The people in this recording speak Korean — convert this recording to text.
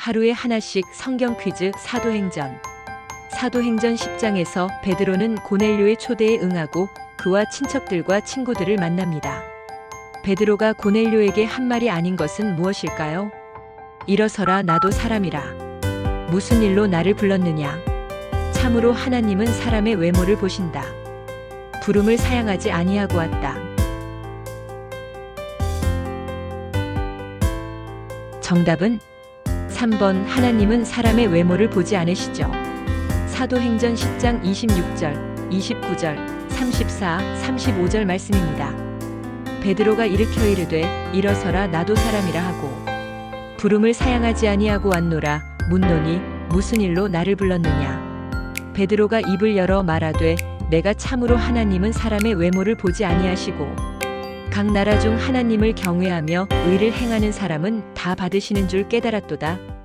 하루에 하나씩 성경 퀴즈 사도행전. 사도행전 10장에서 베드로는 고넬료의 초대에 응하고 그와 친척들과 친구들을 만납니다. 베드로가 고넬료에게 한 말이 아닌 것은 무엇일까요? 일어서라 나도 사람이라. 무슨 일로 나를 불렀느냐? 참으로 하나님은 사람의 외모를 보신다. 부름을 사양하지 아니하고 왔다. 정답은 3번 하나님은 사람의 외모를 보지 않으시죠. 사도행전 10장 26절, 29절, 34, 35절 말씀입니다. 베드로가 일으켜 이르되 일어서라 나도 사람이라 하고 부름을 사양하지 아니하고 왔노라 묻노니 무슨 일로 나를 불렀느냐 베드로가 입을 열어 말하되 내가 참으로 하나님은 사람의 외모를 보지 아니하시고 각 나라 중 하나님을 경외하며 의를 행하는 사람은 다 받으시는 줄 깨달았도다